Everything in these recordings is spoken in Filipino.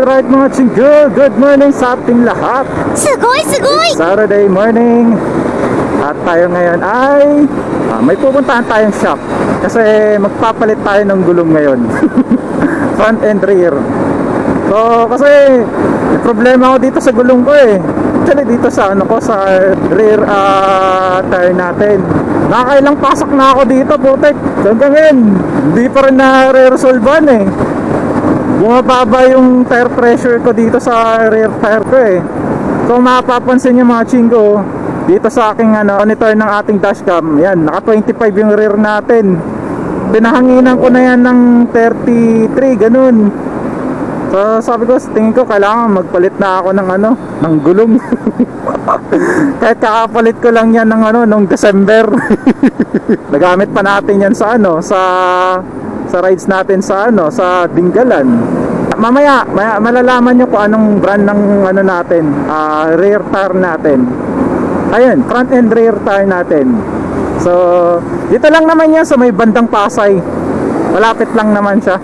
Alright mga chinggol, good morning sa ating lahat. Sugoy, sugoy! It's Saturday morning. At tayo ngayon ay uh, May pupuntahan tayong shop. Kasi magpapalit tayo ng gulong ngayon. Front and rear. So kasi may Problema ko dito sa gulong ko eh. Actually dito sa ano ko Sa rear uh, tire natin. Nakakailang pasak na ako dito putek Hanggang ngayon Hindi pa rin na re-resolvan eh bumababa yung tire pressure ko dito sa rear tire ko eh. So mapapansin nyo mga chingo, dito sa aking ano, monitor ng ating dashcam, yan, naka 25 yung rear natin. Pinahanginan ko na yan ng 33, ganun. So sabi ko, tingin ko kailangan magpalit na ako ng ano, ng gulong. Kahit kakapalit ko lang yan ng ano, nung December. Nagamit pa natin yan sa ano, sa sa rides natin sa ano, sa Dingalan. Mamaya, maya, malalaman nyo kung anong brand ng ano natin, ah, rear tire natin. Ayun, front and rear tire natin. So, dito lang naman yan sa may bandang Pasay. Malapit lang naman siya.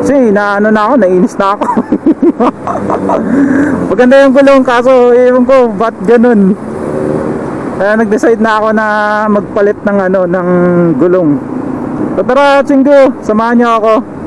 Kasi na ano na ako, nainis na ako. Maganda yung gulong kaso ewan ko ba't ganun. Kaya nag-decide na ako na magpalit ng ano ng gulong. So tara, Chingo, samahan niyo ako.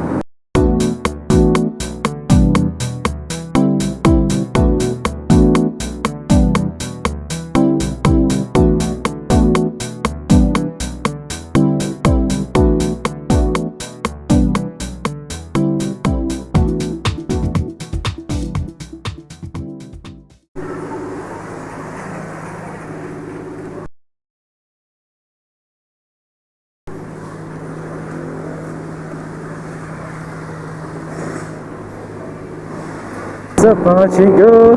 What's up mga Chingo?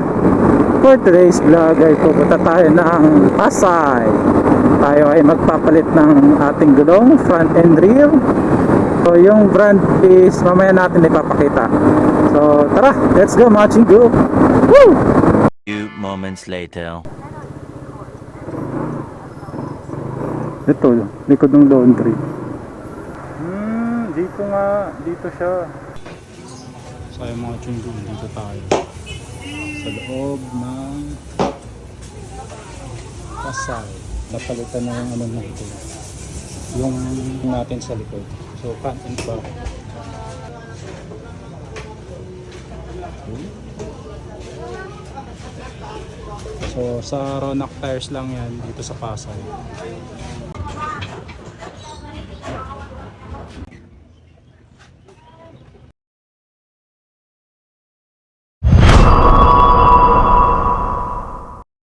For today's vlog ay pupunta tayo ng Pasay. Tayo ay magpapalit ng ating gulong, front and rear. So yung brand is mamaya natin ipapakita. So tara, let's go mga Chingo! Woo! Few moments later. Ito, likod ng laundry. Hmm, dito nga, dito siya. So ayun mga chunggo, dito tayo sa loob ng Pasay. Napalitan na yung ano natin. Yung natin sa likod. So front and back. So sa Ronak Tires lang yan dito sa Pasay.